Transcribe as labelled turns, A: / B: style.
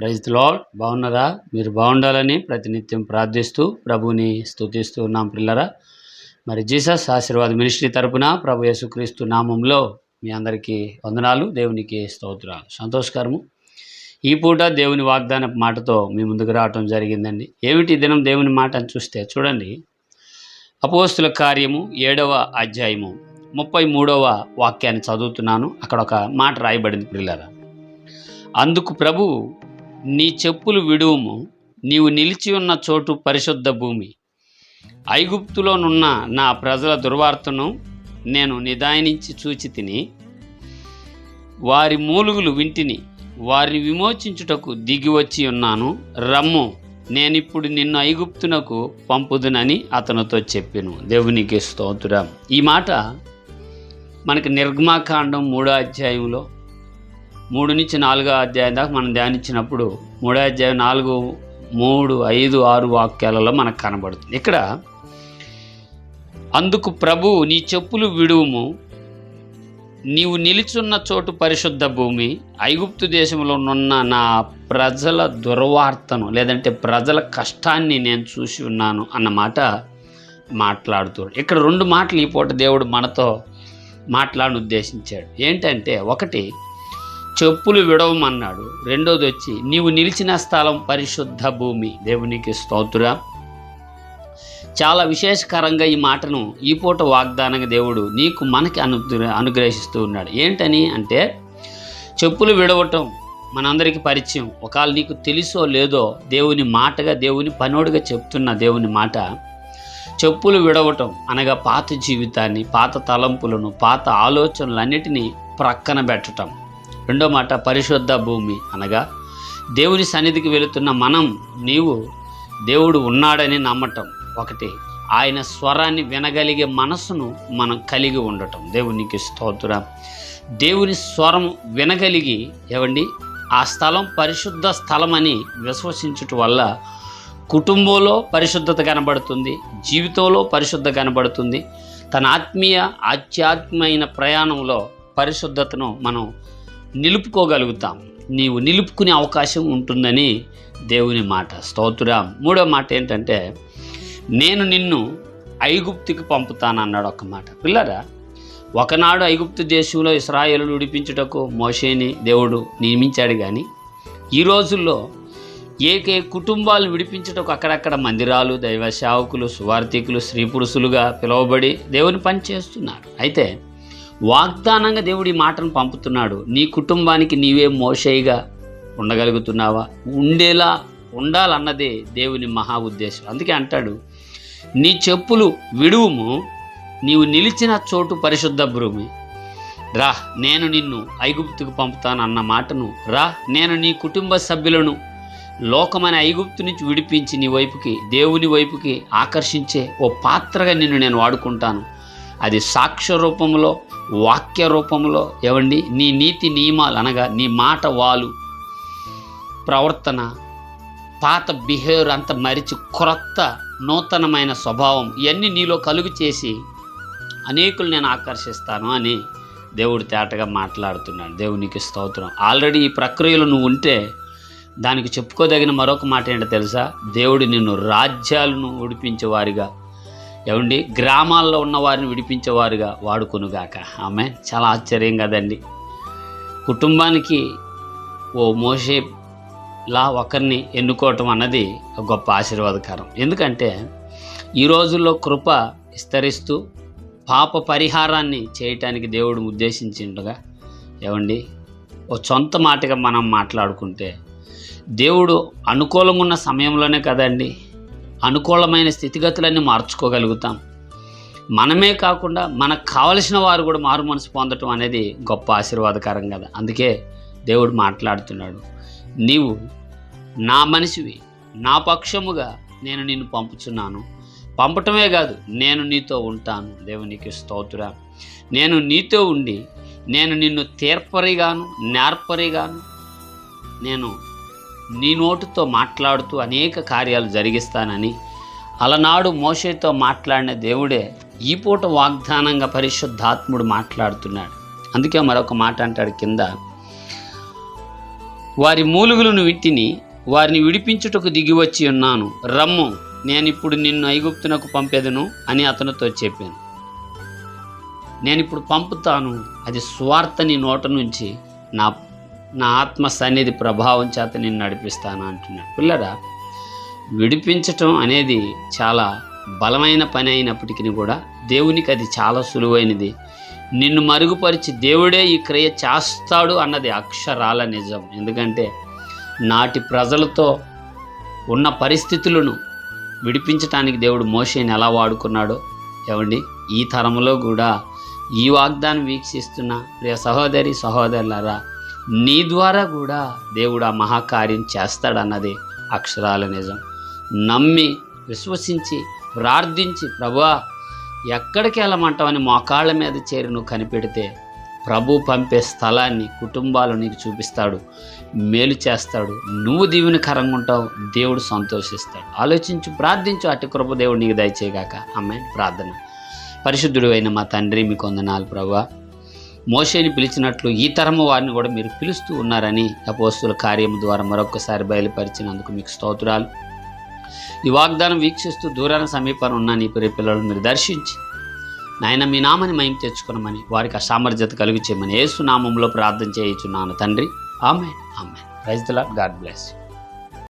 A: Praise lord బాగున్నారా? మీరు బాగుండాలని ప్రతినిత్యం ప్రార్థిస్తూ ప్రభుని స్థుతిస్తూ ఉన్నాం పిల్లరా మరి జీసస్ ఆశీర్వాద మినిస్ట్రీ తరపున ప్రభు యేసుక్రీస్తు నామంలో మీ అందరికీ వందనాలు దేవునికి స్తోత్రాలు. సంతోషకరము. ఈ పూట దేవుని వాగ్దాన మాటతో మీ ముందుకు రావటం జరిగిందండి. ఏమిటి దినం దేవుని మాట అని చూస్తే చూడండి. అపోస్తుల కార్యము ఏడవ అధ్యాయము ముప్పై మూడవ వాక్యాన్ని చదువుతున్నాను. అక్కడ ఒక మాట రాయబడింది పిల్లరా అందుకు ప్రభు నీ చెప్పులు విడువుము. నీవు నిలిచి ఉన్న చోటు పరిశుద్ధ భూమి. ఐగుప్తులోనున్న నా ప్రజల దుర్వార్తను నేను నిదానించి చూచి తిని వారి మూలుగులు వింటిని వారిని విమోచించుటకు దిగి వచ్చి ఉన్నాను. రమ్ము నేనిప్పుడు నిన్ను ఐగుప్తునకు పంపుదునని అతనితో చెప్పాను. దేవునికి స్తోత్రం. ఈ మాట మనకి నిర్గమాకాండం మూడో అధ్యాయంలో మూడు నుంచి నాలుగో అధ్యాయం దాకా మనం ధ్యానించినప్పుడు మూడో అధ్యాయం నాలుగు మూడు ఐదు ఆరు వాక్యాలలో మనకు కనబడుతుంది. ఇక్కడ అందుకు ప్రభు నీ చెప్పులు విడువుము. నీవు నిలిచున్న చోటు పరిశుద్ధ భూమి. ఐగుప్తు దేశంలో ఉన్న నా ప్రజల దుర్వార్తను లేదంటే ప్రజల కష్టాన్ని నేను చూసి ఉన్నాను అన్నమాట మాట్లాడుతూ ఇక్కడ రెండు మాటలు ఈ పూట దేవుడు మనతో మాట్లాడని ఉద్దేశించాడు. ఏంటంటే ఒకటి చెప్పులు విడవమన్నాడు. రెండోది వచ్చి నీవు నిలిచిన స్థలం పరిశుద్ధ భూమి. దేవునికి స్తోత్ర చాలా విశేషకరంగా ఈ మాటను ఈ పూట వాగ్దానంగా దేవుడు నీకు మనకి అను అనుగ్రహిస్తూ ఉన్నాడు. ఏంటని అంటే చెప్పులు విడవటం మనందరికీ పరిచయం. ఒకవేళ నీకు తెలుసో లేదో దేవుని మాటగా దేవుని పనోడుగా చెప్తున్న దేవుని మాట చెప్పులు విడవటం అనగా పాత జీవితాన్ని పాత తలంపులను పాత ఆలోచనలన్నిటినీ ప్రక్కన పెట్టటం. రెండో మాట పరిశుద్ధ భూమి అనగా దేవుని సన్నిధికి వెళుతున్న మనం నీవు దేవుడు ఉన్నాడని నమ్మటం. ఒకటి ఆయన స్వరాన్ని వినగలిగే మనసును మనం కలిగి ఉండటం. దేవునికి స్తోత్ర. దేవుని స్వరం వినగలిగి ఏవండి? ఆ స్థలం పరిశుద్ధ స్థలం అని విశ్వసించుట వల్ల కుటుంబంలో పరిశుద్ధత కనబడుతుంది జీవితంలో పరిశుద్ధ కనబడుతుంది. తన ఆత్మీయ ఆధ్యాత్మైన ప్రయాణంలో పరిశుద్ధతను మనం నిలుపుకోగలుగుతాం. నీవు నిలుపుకునే అవకాశం ఉంటుందని దేవుని మాట. స్తోత్రం. మూడో మాట ఏంటంటే నేను నిన్ను ఐగుప్తికి పంపుతాను అన్నాడు ఒక మాట. పిల్లరా ఒకనాడు ఐగుప్తు దేశంలో ఇస్రాయేలు విడిపించుటకు మోషేని దేవుడు నియమించాడు కానీ ఈ రోజుల్లో ఏకే కుటుంబాలు విడిపించుటకు అక్కడక్కడ మందిరాలు దైవ సేవకులు సువార్థికులు స్త్రీ పురుషులుగా పిలువబడి దేవుని పని చేస్తున్నారు. అయితే వాగ్దానంగా దేవుడి మాటను పంపుతున్నాడు. నీ కుటుంబానికి నీవే మోషయిగా ఉండగలుగుతున్నావా? ఉండేలా ఉండాలన్నదే దేవుని మహా ఉద్దేశం. అందుకే అంటాడు నీ చెప్పులు విడువుము నీవు నిలిచిన చోటు పరిశుద్ధ భూమి. రా నేను నిన్ను ఐగుప్తుకు పంపుతాను అన్న మాటను. రా నేను నీ కుటుంబ సభ్యులను లోకమైన ఐగుప్తు నుంచి విడిపించి నీ వైపుకి దేవుని వైపుకి ఆకర్షించే ఓ పాత్రగా నిన్ను నేను వాడుకుంటాను. అది సాక్ష్య రూపంలో వాక్య రూపంలో ఏవండి? నీ నీతి నియమాలు అనగా నీ మాట వాలు ప్రవర్తన పాత బిహేవియర్ అంత మరిచి క్రొత్త నూతనమైన స్వభావం ఇవన్నీ నీలో కలుగు చేసి అనేకులు నేను ఆకర్షిస్తాను అని దేవుడు తేటగా మాట్లాడుతున్నాడు. దేవునికి స్తోత్రం. ఆల్రెడీ ఈ ప్రక్రియలో నువ్వు ఉంటే దానికి చెప్పుకోదగిన మరొక మాట ఏంటో తెలుసా? దేవుడు నిన్ను రాజ్యాలను విడిపించేవారిగా ఏమండి? గ్రామాల్లో ఉన్న వారిని విడిపించేవారుగా వాడుకొనుగాక. ఆమె చాలా ఆశ్చర్యం కదండి. కుటుంబానికి ఓ మోసే లా ఒకరిని ఎన్నుకోవటం అన్నది ఒక గొప్ప ఆశీర్వాదకరం. ఎందుకంటే ఈ రోజుల్లో కృప విస్తరిస్తూ పాప పరిహారాన్ని చేయటానికి దేవుడు ఉద్దేశించిండగా. ఏమండి? ఓ సొంత మాటగా మనం మాట్లాడుకుంటే దేవుడు అనుకూలంగా ఉన్న సమయంలోనే కదండి అనుకూలమైన స్థితిగతులన్నీ మార్చుకోగలుగుతాం. మనమే కాకుండా మనకు కావలసిన వారు కూడా మారు మనసు పొందటం అనేది గొప్ప ఆశీర్వాదకరం కదా. అందుకే దేవుడు మాట్లాడుతున్నాడు. నీవు నా మనిషివి నా పక్షముగా నేను నిన్ను పంపుచున్నాను. పంపటమే కాదు నేను నీతో ఉంటాను. దేవునికి స్తోత్ర. నేను నీతో ఉండి నేను నిన్ను తీర్పరిగాను నేర్పరిగాను నేను నీ నోటితో మాట్లాడుతూ అనేక కార్యాలు జరిగిస్తానని అలనాడు మోషేతో మాట్లాడిన దేవుడే ఈ పూట వాగ్దానంగా పరిశుద్ధాత్ముడు మాట్లాడుతున్నాడు. అందుకే మరొక మాట అంటాడు కింద వారి మూలుగులను విట్టిని వారిని విడిపించుటకు దిగివచ్చి ఉన్నాను. రమ్ము నేను ఇప్పుడు నిన్ను ఐగుప్తునకు పంపేదను అని అతనితో చెప్పాను. నేను ఇప్పుడు పంపుతాను. అది స్వార్థ నీ నోట నుంచి నా నా ఆత్మ సన్నిధి ప్రభావం చేత నేను నడిపిస్తాను అంటున్నాడు. పిల్లరా విడిపించటం అనేది చాలా బలమైన పని అయినప్పటికీ కూడా దేవునికి అది చాలా సులువైనది. నిన్ను మరుగుపరిచి దేవుడే ఈ క్రియ చేస్తాడు అన్నది అక్షరాల నిజం. ఎందుకంటే నాటి ప్రజలతో ఉన్న పరిస్థితులను విడిపించటానికి దేవుడు మోషేని ఎలా వాడుకున్నాడో ఏమండి? ఈ తరంలో కూడా ఈ వాగ్దానం వీక్షిస్తున్న ప్రియ సహోదరి సహోదరులారా నీ ద్వారా కూడా దేవుడు ఆ మహాకార్యం చేస్తాడన్నది అక్షరాల నిజం. నమ్మి విశ్వసించి ప్రార్థించి ప్రభా ఎక్కడికి వెళ్ళమంటావని మోకాళ్ళ మీద చేరి నువ్వు కనిపెడితే ప్రభు పంపే స్థలాన్ని కుటుంబాలు నీకు చూపిస్తాడు మేలు చేస్తాడు. నువ్వు దీవెనకరంగా ఉంటావు దేవుడు సంతోషిస్తాడు. ఆలోచించు ప్రార్థించు అటు కృప దేవుడు నీకు దయచేయగాక. అమ్మాయి ప్రార్థన. పరిశుద్ధుడు అయిన మా తండ్రి మీకు వందనాలు ప్రభా. మోషేని పిలిచినట్లు ఈ తరము వారిని కూడా మీరు పిలుస్తూ ఉన్నారని అపోస్తుల కార్యం ద్వారా మరొకసారి బయలుపరిచినందుకు మీకు స్తోత్రాలు. ఈ వాగ్దానం వీక్షిస్తూ దూరాన సమీపాన్ని ఉన్న నీ ప్రియ పిల్లలను మీరు దర్శించి నాయన మీ నామని మయం తెచ్చుకున్నామని వారికి ఆ సామర్థ్యత కలిగి చేయమని ఏసు నామంలో ప్రార్థన చేయించున్నాను తండ్రి. ఆమె ఆమె ప్రైజ్ గాడ్ బ్లెస్ యూ.